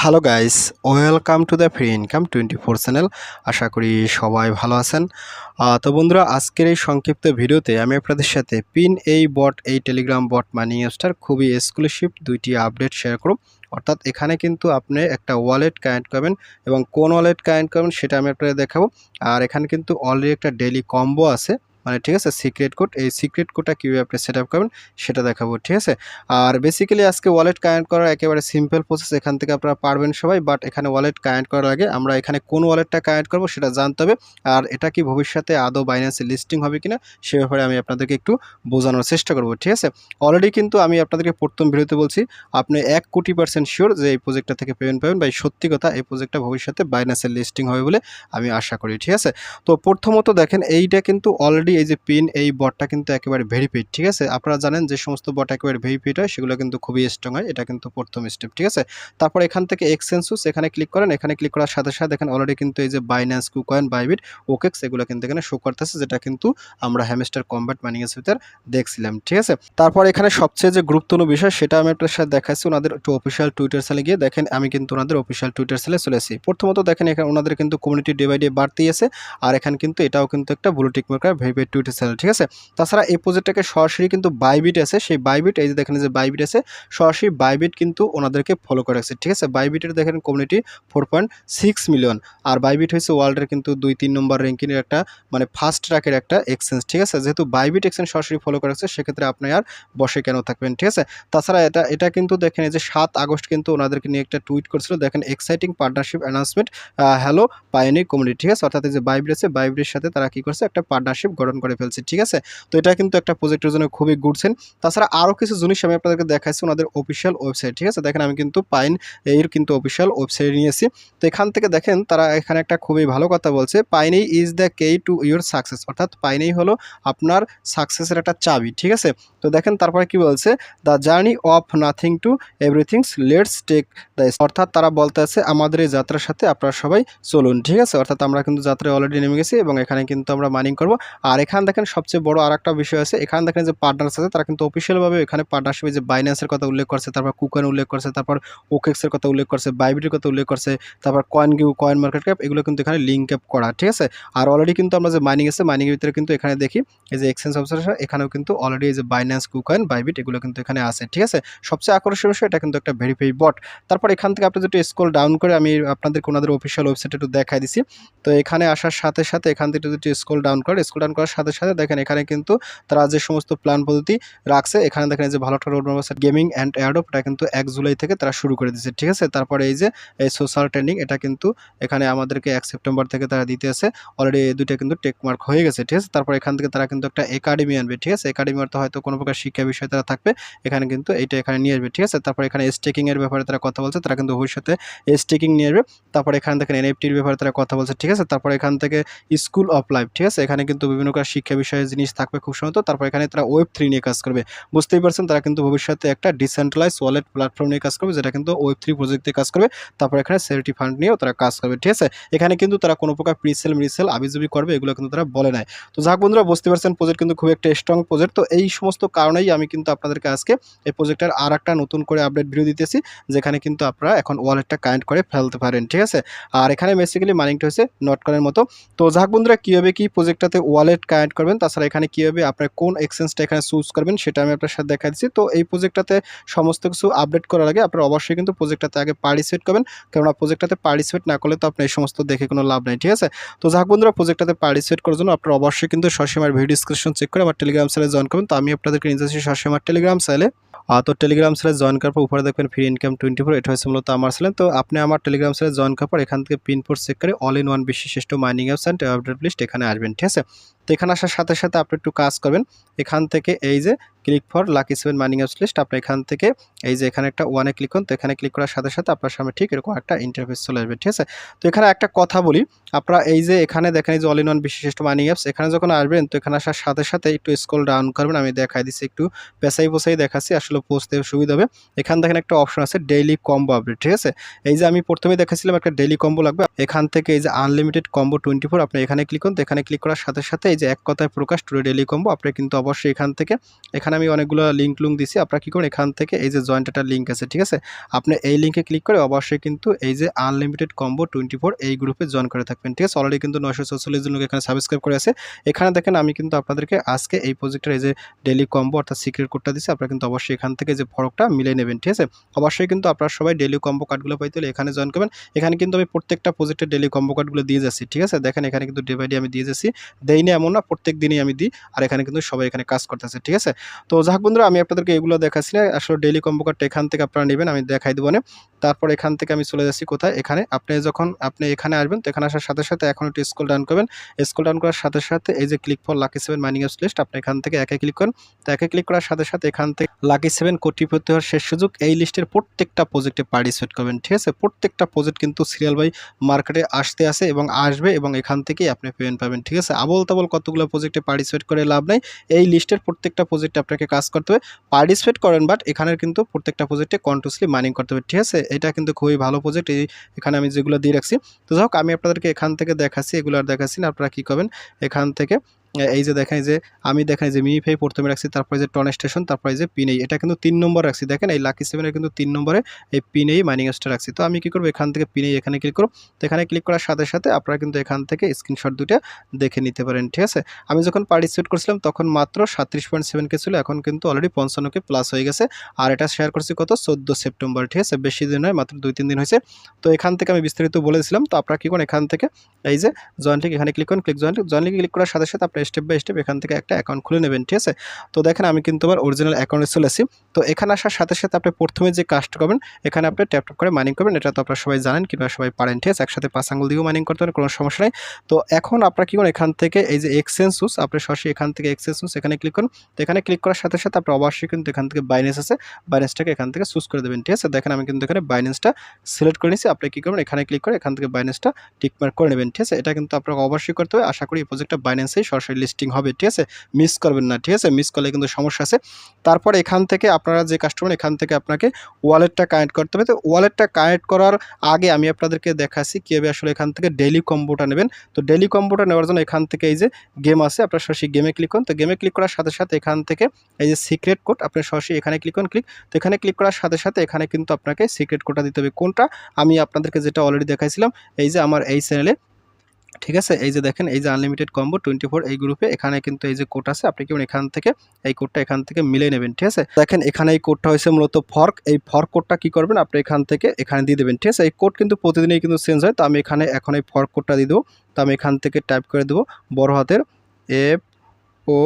Hello guys welcome to the free income twenty four channel আশা করি সবাই ভালো আছেন। তো বন্ধুরা, আজকের এই সংক্ষিপ্ত ভিডিওতে আমি আপনাদের সাথে পিন এই বট, এই টেলিগ্রাম বট মানি অ্যাপসটার খুবই এক্সক্লুসিভ দুইটি আপডেট শেয়ার করব। অর্থাৎ এখানে কিন্তু আপনি একটা ওয়ালেট কানেক্ট করবেন এবং কোন ওয়ালেট কানেক্ট করবেন সেটা আমি আপনাদের দেখাবো। আর এখানে কিন্তু অলরেডি একটা ডেলি কম্বো আছে। মানে ঠিক আছে সিক্রেট কোড এই সিক্রেট কোডটা কীভাবে আপনি সেট আপ করবেন সেটা দেখাবো, ঠিক আছে? আর বেসিক্যালি আজকে ওয়ালেট কানেক্ট করার একেবারে সিম্পল প্রসেস এখান থেকে আপনারা পারবেন সবাই বাট এখানে ওয়ালেট কানেক্ট করার আগে আমরা এখানে কোন ওয়ালেটটা কানেক্ট করব সেটা জানতে হবে, আর এটা কি ভবিষ্যতে আদৌ বাইন্যান্সে লিস্টিং হবে কিনা সে ব্যাপারে আমি আপনাদেরকে একটু বোঝানোর চেষ্টা করব, ঠিক আছে? অলরেডি কিন্তু আমি আপনাদেরকে প্রথম ভিডিওতে বলছি, আপনি এক কোটি পার্সেন্ট শিওর যে এই প্রজেক্টটা থেকে পেমেন্ট পাবেন বা সত্যি কথা এই প্রজেক্টটা ভবিষ্যতে বাইন্যান্সের লিস্টিং হবে বলে আমি আশা করি, ঠিক আছে? তো প্রথমত দেখেন, এইটা কিন্তু অলরেডি এই যে পিন এই বটটা কিন্তু একেবারে ভেরিফিড ঠিক আছে? আপনারা জানেন যে সমস্ত বট একেবারে ভেরিফাইড হয়, সেগুলো কিন্তু খুবই স্ট্রং হয়, এটা কিন্তু প্রথম স্টেপ ঠিক আছে? তারপর এখান থেকে এক্সেন্সুস এখানে ক্লিক করেন, এখানে ক্লিক করার সাথে সাথে দেখেন অলরেডি কিন্তু এই যে বাইন্যান্স কুকয়েন বাইবিট ওকেক্স এগুলো কিন্তু এখানে শো করতেছে, যেটা কিন্তু আমরা হ্যামস্টার কম্ব্যাট এর ভিতর দেখছিলাম, ঠিক আছে? তারপর এখানে সবচেয়ে যে গুরুত্বপূর্ণ বিষয়, সেটা আমি আপনার সাথে দেখাচ্ছি ওনাদের একটু অফিসিয়াল টুইটার সেলে গিয়ে। দেখেন, আমি কিন্তু ওনাদের অফিসিয়াল টুইটার সেলে চলে এসেছি। প্রথমত দেখেন, এখানে ওনাদের কিন্তু কমিউনিটি ডে বাই ডে বাড়তেই আছে, আর এখানে কিন্তু এটাও কিন্তু একটা blue tick marker verified Twitter sell ঠিক আছে? তাছাড়া এই প্রজেক্টটাকে সরাসরি কিন্তু বাইবিট আছে। সেই বাইবিট এই যে দেখেন যে বাইবিট আছে, সরাসরি বাইবিট কিন্তু ওনাদেরকে ফলো করে রাখছে, ঠিক আছে? বাইবিটের দেখেন community four point six million আর বাইবিট হয়েছে ওয়ার্ল্ডের কিন্তু দুই তিন নম্বর র্যাঙ্কিংয়ের একটা মানে ফার্স্ট ট্র্যাকের একটা এক্সচেঞ্জ ঠিক আছে? যেহেতু বাইবিট এক্সচেঞ্জ সরাসরি ফলো করে রাখছে, সেক্ষেত্রে আপনি আর বসে কেন থাকবেন, ঠিক আছে? তাছাড়া এটা এটা কিন্তু দেখেন যে সাত আগস্ট কিন্তু ওনাদেরকে নিয়ে একটা টুইট করেছিল, দেখেন exciting partnership announcement hello pioneer community ঠিক আছে? অর্থাৎ যে বাইবিট আছে বাইবিটের সাথে তারা কি করছে, একটা পার্টনারশিপ গঠন করে ফেলছে, ঠিক আছে? তো এটা কিন্তু একটা প্রজেক্টের জন্য খুবই গুডছেন তাছাড়া আরও কিছু জিনিস আমি আপনাদেরকে দেখাচ্ছি ওনাদের অফিসিয়াল ওয়েবসাইট ঠিক আছে? দেখেন আমি কিন্তু পাইন এর কিন্তু অফিসিয়াল ওয়েবসাইট নিয়েছি। তো এখান থেকে দেখেন তারা এখানে একটা খুবই ভালো কথা বলছে পাইনেই is the key to your success অর্থাৎ পাইনেই হলো আপনার সাকসেসের একটা চাবি, ঠিক আছে? তো দেখেন তারপরে কি বলছে the journey of nothing to everything's let's take the অর্থাৎ তারা বলতে আছে আমাদের এই যাত্রার সাথে আপনারা সবাই চলুন, ঠিক আছে? অর্থাৎ আমরা কিন্তু যাত্রায় অলরেডি নেমে গেছি এবং এখানে কিন্তু আমরা মাইনিং করব। আর এখানে দেখেন সবচেয়ে বড় আর একটা বিষয় আছে, এখানে দেখেন যে পার্টনার্স আছে, তারা কিন্তু অফিসিয়ালভাবে এখানে পার্টনারশিপে যে বাইন্যান্সের কথা উল্লেখ করছে, তারপর কুকন উল্লেখ করছে, তারপর ওকেক্সের কথা উল্লেখ করছে বাইবিটের কথা উল্লেখ করছে, তারপর কয়েন গিউ কয়েন মার্কেট ক্যাপ এগুলো কিন্তু এখানে লিঙ্ক আপ করা, ঠিক আছে? আর অলরেডি কিন্তু আমরা যে মাইনিং আছে মাইনিংয়ের ভিতরে কিন্তু এখানে দেখি, এই যে এক্সচেঞ্জ অফিসার এখানেও কিন্তু অলরেডি এই যে বাইন্যান্স কুকয়েন বাইবিট এগুলো কিন্তু এখানে আছে, ঠিক আছে? সবচেয়ে আকর্ষণীয় বিষয় এটা কিন্তু একটা ভেরিফাই বট তারপর এখান থেকে আপনি যদি স্ক্রল ডাউন করে আমি আপনাদেরকে ওনাদের অফিসিয়াল ওয়েবসাইটে একটু দেখাই দিছি। তো এখানে আসার সাথে সাথে এখান থেকে যদি স্ক্রল ডাউন করে স্ক্রল ডাউন করার সাথে সাথে দেখেন এখানে কিন্তু তারা যে সমস্ত প্ল্যান পদ্ধতি রাখছে, এখানে দেখেন যে ভালো একটা রোড গেমিং অ্যান্ড অ্যাডপ এটা কিন্তু এক জুলাই থেকে তারা শুরু করে দিচ্ছে ঠিক আছে? তারপরে এই যে এই সোশ্যাল ট্রেন্ডিং এটা কিন্তু এখানে আমাদেরকে এক সেপ্টেম্বর থেকে তারা দিতে আছে অলরেডি এই দুইটা কিন্তু টেকমার্ক হয়ে গেছে, ঠিক আছে? তারপর এখান থেকে তারা কিন্তু একটা একাডেমি আনবে, ঠিক আছে? একাডেমি অর্থ হয়তো কোনো প্রকার শিক্ষা বিষয় তারা থাকবে, এখানে কিন্তু এইটা এখানে নিয়ে আসবে, ঠিক আছে? তারপর এখানে স্টেকিং এর ব্যাপারে তারা কথা বলছে, তারা কিন্তু ভবিষ্যতে স্টেকিং নিয়ে আসবে, তারপর এখানে দেখেন এনএফটির ব্যাপারে তারা কথা বলছে, ঠিক আছে? তারপর এখান থেকে স্কুল অফ লাইফ ঠিক আছে? এখানে কিন্তু বিভিন্ন প্রকার শিক্ষা বিষয়ে জিনিস থাকবে খুব সম্ভবত। তারপর এখানে তারা ওয়েব থ্রি নিয়ে কাজ করবে। বুঝতেই পারছেন, তারা কিন্তু ভবিষ্যতে একটা ডিসেন্ট্রালাইজ ওয়ালেট প্ল্যাটফর্ম নিয়ে কাজ করবে, যেটা কিন্তু ওয়েব থ্রি প্রজেক্টে কাজ করবে। তারপর এখানে সেরিটি ফান্ড নিয়েও তারা কাজ করবে, ঠিক আছে? এখানে কিন্তু তারা কোনো প্রকার প্রিসেল মিরিসেল আবিজুবি করবে, এগুলো কিন্তু তারা বলে নাই। তো যাক বন্ধুরা বুঝতে পারছেন প্রজেক্ট কিন্তু খুব একটা স্ট্রং প্রজেক্ট তো এই সমস্ত কারণেই আমি কিন্তু আপনাদেরকে আজকে এই প্রজেক্টের আর একটা নতুন করে আপডেট ভিডিও দিতেছি, যেখানে কিন্তু আপনারা এখন ওয়ালেটটা কানেক্ট করে ফেলতে পারেন, ঠিক আছে? আর এখানে বেসিক্যালি মানিংটা হয়েছে নট কয়েনের মতো। তো যাক বন্ধুরা, কীভাবে কি প্রজেক্টটাতে ওয়ালেট কানেক্ট করবেন। তাছাড়া এখানে কীভাবে আপনার কোন এক্সচেঞ্জটা এখানে চুজ করবেন, সেটা আমি আপনার সাথে দেখা দিচ্ছি তো এই প্রজেক্টটাতে সমস্ত কিছু আপডেট করার আগে আপনারা অবশ্যই কিন্তু প্রজেক্টটাতে আগে পার্টিসিপেট করবেন। কেননা প্রজেক্টটাতে পার্টিসিপেট না করলে তো আপনার এই সমস্ত দেখে কোনো লাভ নেই, ঠিক আছে? তো যাক বন্ধুরা প্রজেক্টটাতে পার্টিসিপেট করার জন্য আপনারা অবশ্যই কিন্তু সবসময় ভিডিও ডিসক্রিপশন চেক করে আমার টেলিগ্রাম চ্যানেলে জয়েন করবেন। তো আমি আপনাদেরকে নিয়ে যাচ্ছি সবসময় টেলিগ্রাম চ্যানেলে তো টেলিগ্রাম চ্যানেলে জয়েন করার পর উপরে দেখবেন ফ্রি ইনকাম টোয়েন্টি ফোর এটা হচ্ছে মূলত আমার চ্যানেল তো আপনি আমার টেলিগ্রাম চ্যানেলে জয়েন করার পর এখান থেকে পিন পোর্ট চেক করে অল ইন ওয়ান বিশিষ্ট মাইনিং অ্যাপস অ্যান্ড লিস্ট এখানে আসবেন, ঠিক আছে? তো এখানে আসার সাথে সাথে আপনি একটু কাজ করবেন। এখান থেকে এই যে click for lucky seven mining apps list আপনি এখান থেকে এই যে এখানে একটা ওয়ানে ক্লিক করুন। তো এখানে ক্লিক করার সাথে সাথে আপনার সামনে ঠিক এরকম একটা ইন্টারফেস চলে আসবে, ঠিক আছে? তো এখানে একটা কথা বলি, আপনারা এই যে এখানে দেখেন এই যে অল ইন ওয়ান বিশিষ্ট মাইনিং অ্যাপস এখানে যখন আসবেন, তো এখানে আসার সাথে সাথে একটু স্ক্রল ডাউন করবেন, আমি দেখাই দিচ্ছি একটু পেশাই পোসাই দেখাচ্ছি, আসলে পৌঁছতে সুবিধা হবে। এখানে দেখেন একটা অপশন আছে ডেইলি কম্বো আপডেট ঠিক আছে? এই যে আমি প্রথমে দেখাচ্ছিলাম একটা ডেইলি কম্বো লাগবে, এখান থেকে এই যে আনলিমিটেড কম্বো টোয়েন্টি ফোর আপনি এখানে ক্লিক করুন। তো এখানে ক্লিক করার সাথে সাথে যে এক কথায় প্রকাশ টুডে ডেলি কম্বো আপনি কিন্তু অবশ্যই এখান থেকে, এখানে আমি অনেকগুলো লিঙ্ক লুঙ্ক দিছি, আপনারা কী করুন এখান থেকে এই যে জয়েন্ট একটা লিঙ্ক আছে, ঠিক আছে? আপনি এই লিঙ্কে ক্লিক করে অবশ্যই কিন্তু এই যে আনলিমিটেড কম্বো টোয়েন্টি এই গ্রুপে জয়েন করে থাকবেন, ঠিক আছে? অলরেডি কিন্তু নয়শো চল্লিশ জন লোক এখানে সাবস্ক্রাইব করে আছে। এখানে দেখেন আমি কিন্তু আপনাদেরকে আজকে এই প্রজেক্টের এই যে ডেলি কম্বো অর্থাৎ সিক্রেট কোডটা দিচ্ছি আপনারা কিন্তু অবশ্যই এখান থেকে যে ফরকটা মিলে নেবেন, ঠিক আছে? অবশ্যই কিন্তু আপনারা সবাই ডেলি কম্বো কার্ডগুলো পাইতে হলে এখানে জয়েন করবেন। এখানে কিন্তু আমি প্রত্যেকটা প্রজেক্টের ডেলি কম্বো কার্ডগুলো দিয়ে যাচ্ছি, ঠিক আছে? দেখেন এখানে কিন্তু ডে বাই ডে আমি দিয়ে যাচ্ছি। দেইনি এমন না, প্রত্যেক দিনই আমি দিই। আর এখানে কিন্তু সবাই এখানে কাজ করতেছে, ঠিক আছে? তো যাক বন্ধুরা, আমি আপনাদেরকে এগুলো দেখাচ্ছি না। আসলে ডেলি কম্বো কার্ডটা এখান থেকে আপনারা নেবেন, আমি দেখাই দেবো না তারপর এখান থেকে আমি চলে যাচ্ছি কোথায়? এখানে। আপনি যখন, আপনি এখানে আসবেন, তো এখানে আসার সাথে সাথে এখন একটু স্কুল ডাউন করবেন। স্কুল ডাউন করার সাথে সাথে এই যে click for lucky seven mining of list আপনি এখান থেকে একে ক্লিক করেন। তো একে ক্লিক করার সাথে সাথে এখান থেকে লাকি সেভেন কোটিপতি হওয়ার শেষ সুযোগ, এই লিস্টের প্রত্যেকটা প্রজেক্টে পার্টিসিপেট করবেন, ঠিক আছে? প্রত্যেকটা প্রজেক্ট কিন্তু সিরিয়াল বাই মার্কেটে আসতে আসে এবং আসবে এবং এখান থেকেই আপনি পেমেন্ট পাবেন, ঠিক আছে? আবল তাবল কতগুলো প্রজেক্টে পার্টিসিপেট করে লাভ নেই, এই লিস্টের প্রত্যেকটা প্রজেক্টে আপনাকে কাজ করতে হবে। পার্টিসিপেট করেন বাট এখানের কিন্তু প্রত্যেকটা প্রজেক্টে কন্ট্রোসলি মাইনিং করতে হবে, ঠিক আছে? এটা কিন্তু খুবই ভালো প্রজেক্ট এই এখানে আমি যেগুলো দিয়ে রাখছি। তো যাই হোক, আমি আপনাদেরকে এখান থেকে দেখাচ্ছি, এগুলো আর দেখাচ্ছি না, আপনারা কী করবেন? এখান থেকে এই যে দেখেন যে, আমি দেখেন যে মিফাই প্রথমে রাখছি, তারপরে যে টন স্টেশন তারপরে যে পিনেই এটা কিন্তু তিন নম্বর রাখছি। দেখেন এই লাকি সেভেনের কিন্তু তিন নম্বরে এই পিনেই মাইনিং স্টার রাখছি। তো আমি কী করব, এখান থেকে পিনেই এখানে ক্লিক করব। তো এখানে ক্লিক করার সাথে সাথে আপনারা কিন্তু এখান থেকে স্ক্রিনশট দুটো দেখে নিতে পারেন, ঠিক আছে? আমি যখন পার্টিসিপেট করছিলাম, তখন মাত্র সাতত্রিশ পয়েন্ট সেভেন কে ছিল, এখন কিন্তু অলরেডি পঞ্চান্নকে প্লাস হয়ে গেছে। আর এটা শেয়ার করছি কত? চোদ্দ সেপ্টেম্বর ঠিক আছে? বেশি দিন নয়, মাত্র দুই তিন দিন হয়েছে। তো এখান থেকে আমি বিস্তারিত বলেছিলাম তো আপনারা কী করেন, এখান থেকে এই যে জয়েন্ট লিঙ্ক এখানে ক্লিক করুন ক্লিক জয়েন্ট জয়েন্ট ক্লিক করার সাথে সাথে আপনার স্টেপ বাই স্টেপ এখান থেকে একটা অ্যাকাউন্ট খুলে নেবেন, ঠিক আছে? তো দেখেন আমি কিন্তু আমার অরিজিনাল অ্যাকাউন্টে চলে আসি। তো এখানে আসার সাথে সাথে আপনি প্রথমে যে কাজটা করবেন, এখানে আপনি ট্যাপ ট্যাপ করে মাইনিং করবেন। এটা তো আপনারা সবাই জানেন, কিংবা সবাই পারেন, ঠিক আছে? একসাথে পাঁচ আঙ্গুল দিয়েও মাইনিং করতে পারেন, কোনো সমস্যা নেই। তো এখন আপনারা কী করেন এখান থেকে এই যে এক্সেন্সুস আপনি সরাসরি এখান থেকে এক্সেন্সুস এখানে ক্লিক করুন। তো এখানে ক্লিক করার সাথে সাথে আপনি অবশ্যই কিন্তু এখান থেকে বাইন্যান্স আছে। বাইন্যান্সটাকে এখান থেকে চুজ করে দেবেন, ঠিক আছে? দেখেন আমি কিন্তু এখানে বাইন্যান্সটা সিলেক্ট করে নিয়েছি। আপনি কী করবেন, এখানে ক্লিক করে এখান থেকে বাইন্যান্সটা টিকমার্ক করে নেবেন, ঠিক আছে? এটা কিন্তু আপনাকে অবশ্যই করতে হবে। আশা করি এই প্রজেক্টটা বাইন্যান্সেই সরাসরি লিস্টিং হবে, ঠিক আছে? মিস করবেন না, ঠিক আছে? মিস করলে কিন্তু সমস্যা আছে। তারপর এখান থেকে আপনারা যে কাস্টমার এখান থেকে আপনাকে ওয়ালেটটা কানেক্ট করতে হবে। তো ওয়ালেটটা কানেক্ট করার আগে আমি আপনাদেরকে দেখাচ্ছি কীভাবে আসলে এখান থেকে ডেলি কম্বোটা নেবেন। তো ডেলি কম্বোটা নেওয়ার জন্য এখান থেকে এই যে গেম আছে, আপনার সরাসরি গেমে ক্লিক করুন। তো গেমে ক্লিক করার সাথে সাথে এখান থেকে এই যে সিক্রেট কোড আপনি সরাসরি এখানে ক্লিক করুন ক্লিক তো এখানে ক্লিক করার সাথে সাথে এখানে কিন্তু আপনাকে সিক্রেট কোডটা দিতে হবে। কোনটা? আমি আপনাদেরকে যেটা অলরেডি দেখাইছিলাম, এই যে আমার এই চ্যানেলে ঠিক আছে? এই যে দেখেন, এই যে আনলিমিটেড কম্বো টোয়েন্টি ফোর এই গ্রুপে এখানে কিন্তু এই যে কোড আছে, আপনি কেমন এখান থেকে এই কোডটা এখান থেকে মিলে নেবেন, ঠিক আছে? দেখেন, এখানে এই কোডটা হয়েছে মূলত ফর্ক এই ফর্ক কোডটা কি করবেন? আপনি এখান থেকে এখানে দিয়ে দেবেন, ঠিক আছে? এই কোড কিন্তু প্রতিদিনই কিন্তু চেঞ্জ হয়, তো আমি এখানে এখন এই ফর্ক কোডটা দিয়ে দেবো, তো আমি এখান থেকে টাইপ করে দেবো বড় হাতের এফ ও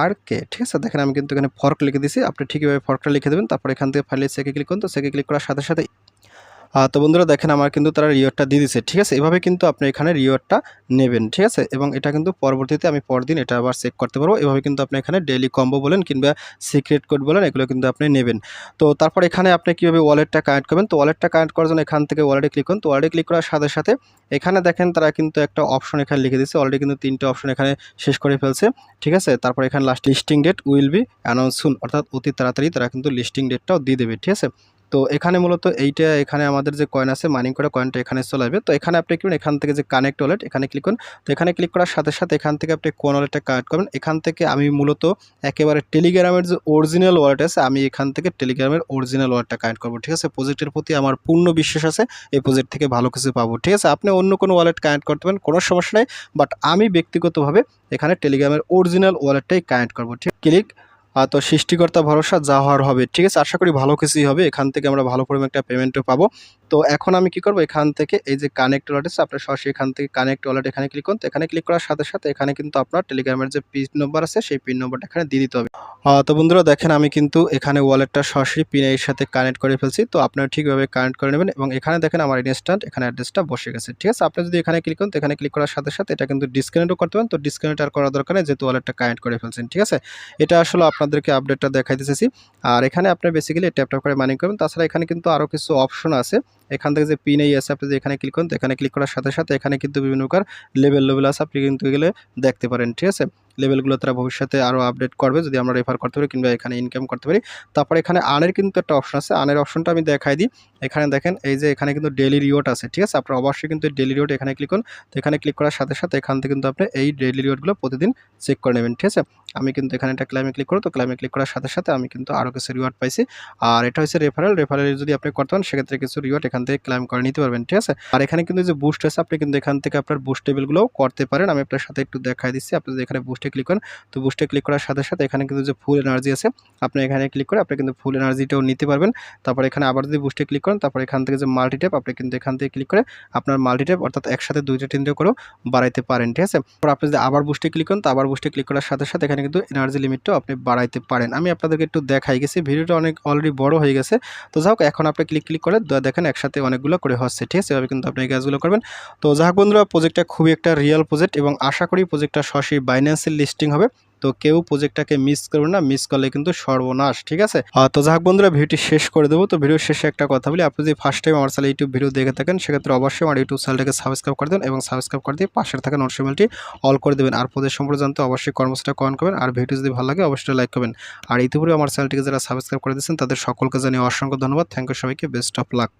আর কে ঠিক আছে? দেখেন, আমি কিন্তু এখানে ফর্ক লিখে দিয়েছি, আপনি ঠিকভাবে ফর্কটা লিখে দেবেন, তারপর এখান থেকে ফাইলে সেকে ক্লিক করুন, তো সেকে ক্লিক করার সাথে সাথে তো বন্ধুরা দেখেন, আমার কিন্তু তারা রিওয়ার্ডটা দিয়ে দিচ্ছে ঠিক আছে? এভাবে কিন্তু আপনি এখানে রিওয়ার্ডটা নেবেন, ঠিক আছে? এবং এটা কিন্তু পরবর্তীতে আমি পরদিন এটা আবার চেক করতে পারব। এভাবে কিন্তু আপনি এখানে ডেলি কম্বো বলেন কিংবা সিক্রেট কোড বলেন, এগুলো কিন্তু আপনি নেবেন। তো তারপর এখানে আপনি কীভাবে ওয়ালেটটা কানেক্ট করবেন? তো ওয়ালেটটা কানেক্ট করার জন্য এখান থেকে ওয়ালেটে ক্লিক করুন। তো ওয়ালেটে ক্লিক করার সাথে সাথে এখানে দেখেন, তারা কিন্তু একটা অপশন এখানে লিখে দিচ্ছে অলরেডি কিন্তু তিনটে অপশন এখানে শেষ করে ফেলছে। ঠিক আছে? তারপর এখানে last listing date will be announce অর্থাৎ অতি তাড়াতাড়ি তারা কিন্তু লিস্টিং ডেটটাও দিয়ে দেবে। ঠিক আছে? তো এখানে মূলত এইটা এখানে আমাদের যে কয়েন আছে মাইনিং করা কয়েনটা এখানে চলে আসবে। তো এখানে আপনি করুন, এখান থেকে যে কানেক্ট ওয়ালেট এখানে ক্লিক করুন। তো এখানে ক্লিক করার সাথে সাথে এখান থেকে আপনি কোন ওয়ালেটটা কানেক্ট করবেন, এখান থেকে আমি মূলত একেবারে টেলিগ্রামের যে অরিজিনাল ওয়ালেট আছে, আমি এখান থেকে টেলিগ্রামের অরিজিনাল ওয়ালেটটা কানেক্ট করব, ঠিক আছে? প্রজেক্টের প্রতি আমার পূর্ণ বিশ্বাস আছে, এই প্রজেক্ট থেকে ভালো কিছু পাবো, ঠিক আছে? আপনি অন্য কোনো ওয়ালেট কানেক্ট করতে পারেন, কোনো সমস্যা নেই বাট আমি ব্যক্তিগতভাবে এখানে টেলিগ্রামের অরিজিনাল ওয়ালেটটাই কানেক্ট করব, ঠিক ক্লিক তো সৃষ্টিকর্তা ভরসা যা হওয়ার হবে, ঠিক আছে? আশা করি ভালো কিছুই হবে। এখান থেকে আমরা ভালো পরিমাণ একটা পেমেন্টও পাবো। তো এখন আমি কি করব? এখান থেকে এই যে কানেক্ট ওয়ালেট আছে, আপনার সরাসরি এখান থেকে কানেক্ট ওয়ালেট এখানে ক্লিক করুন। তো এখানে ক্লিক করার সাথে সাথে এখানে কিন্তু আপনার টেলিগ্রামের যে পিন নম্বর আছে, সেই পিন নম্বরটা এখানে দিয়ে দিতে হবে। তো বন্ধুরা দেখেন আমি কিন্তু এখানে ওয়ালেটটা সরাসরি পিনের সাথে কানেক্ট করে ফেলছি। তো আপনারা ঠিকভাবে কানেক্ট করে নেবেন এবং এখানে দেখেন আমার ইনস্ট্যান্ট এখানে অ্যাড্রেসটা বসে গেছে। ঠিক আছে? আপনি যদি এখানে ক্লিক করেন, তো এখানে ক্লিক করার সাথে সাথে এটা কিন্তু ডিসকানেক্টও করতে পারেন। তো ডিসকানেক্ট আর করার দরকার নেই, যেহেতু ওয়ালেটটা কানেক্ট করে ফেলছেন। ঠিক আছে? এটা আসলে আপনাদেরকে আপডেটটা দেখাই দিতেছি আর এখানে আপনার বেসিক্যালি ট্যাপ ট্যাপ করে মানি করবেন। তাছাড়া এখানে কিন্তু আরও কিছু অপশন আছে। এখান থেকে যে পিন এই আছে আপনি এখানে ক্লিক করুন এখানে ক্লিক করার সাথে সাথে এখানে কিন্তু বিভিন্ন প্রকার লেভেল লেভেল আছে আপনি কিন্তু এগুলো দেখতে পারেন, ঠিক আছে? লেভেলগুলো তারা ভবিষ্যতে আরও আপডেট করবে, যদি আমরা রেফার করতে পারি কিংবা এখানে ইনকাম করতে পারি। তারপরে এখানে আনের কিন্তু একটা অপশন আছে। আনের অপশনটা আমি দেখাই দিই। এখানে দেখেন, এই যে এখানে কিন্তু ডেলি রিওয়ার্ড আছে, ঠিক আছে? আপনার অবশ্যই কিন্তু ডেলি রিওয়ার্ড এখানে ক্লিক করুন। তো এখানে ক্লিক করার সাথে সাথে এখান থেকে কিন্তু আপনি এই ডেলি রিওয়ার্ডগুলো প্রতিদিন চেক করে নেবেন, ঠিক আছে? আমি কিন্তু এখানে একটা ক্লাইমে ক্লিক করো তো ক্লাইমে ক্লিক করার সাথে সাথে আমি কিন্তু আরও কিছু রিওয়ার্ড পাইছি। আর এটা হচ্ছে রেফারেল রেফারেল যদি আপনি করতে পারেন সেক্ষেত্রে কিছু রিওয়ার্ড এখান থেকে ক্লাইম করে নিতে পারবেন, ঠিক আছে? আর এখানে কিন্তু যে বুস্ট আছে, আপনি কিন্তু এখান থেকে আপনার বুস্ট টেবিলগুলোও করতে পারেন। আমি আপনার সাথে একটু দেখাই দিচ্ছি। আপনি যদি এখানে বুস্টে ক্লিক করেন। তো বুস্টে ক্লিক করার সাথে সাথে এখানে কিন্তু যে ফুল এনার্জি আছে, আপনি এখানে ক্লিক করে আপনি কিন্তু ফুল এনার্জিটাও নিতে পারবেন। তারপর এখানে আবার যদি বুস্টে ক্লিক করেন, তারপর এখান থেকে যে মাল্টি ট্যাপ আপনি কিন্তু এখান থেকে ক্লিক করে আপনার মাল্টি ট্যাপ অর্থাৎ একসাথে দুইটা তিনটে করেও বাড়াইতে পারেন, ঠিক আছে? তারপর আপনি যদি আবার বুস্টে ক্লিক করেন, তো আবার বুস্টে ক্লিক করার সাথে সাথে এখানে কিন্তু এনার্জি লিমিটটাও আপনি বাড়াইতে পারেন। আমি আপনাদেরকে একটু দেখাই গেছি, ভিডিওটা অনেক অলরেডি বড় হয়ে গেছে। তো যাই হোক, এখন আপনি ক্লিক ক্লিক করে দেখেন একসাথে অনেকগুলো করে হচ্ছে, ঠিক আছে? এভাবে কিন্তু আপনি এই কাজগুলো করবেন। তো যাই হোক বন্ধুরা প্রজেক্টটা খুবই একটা রিয়েল প্রজেক্ট এবং আশা করি প্রজেক্টটা সরাসরি বাইন্যান্সের লিস্টিং হবে। তো কেউ প্রজেক্টটাকে মিস করবে না মিস করলে কিন্তু সর্বনাশ, ঠিক আছে? তো যাক বন্ধুরা, ভিডিওটি শেষ করে দেবো। তো ভিডিও শেষে একটা কথা বলি, আপনি যদি ফার্স্ট টাইম আমার চ্যানেল ইউটিউব ভিডিও দেখে থাকেন, সেক্ষেত্রে অবশ্যই আমার ইউটিউব চ্যানেলটাকে সাবস্ক্রাইব করে দেন এবং সাবস্ক্রাইব করে দিয়ে পাশে থাকা নোটিফিকেশনটি অল করে দেবেন। আর প্রজেক্ট সম্পর্কে জানতে অবশ্যই কর্মসূচিটা কমেন্ট করবেন। আর ভিডিও যদি ভালো লাগে, অবশ্যই লাইক করবেন। আর ইতিপূর্বে আমার চ্যানেলটিকে যারা সাবস্ক্রাইব করে দিয়েছেন, তাদের সকলকে জানিয়ে অসংখ্য ধন্যবাদ। থ্যাংক ইউ সবাইকে। Best of luck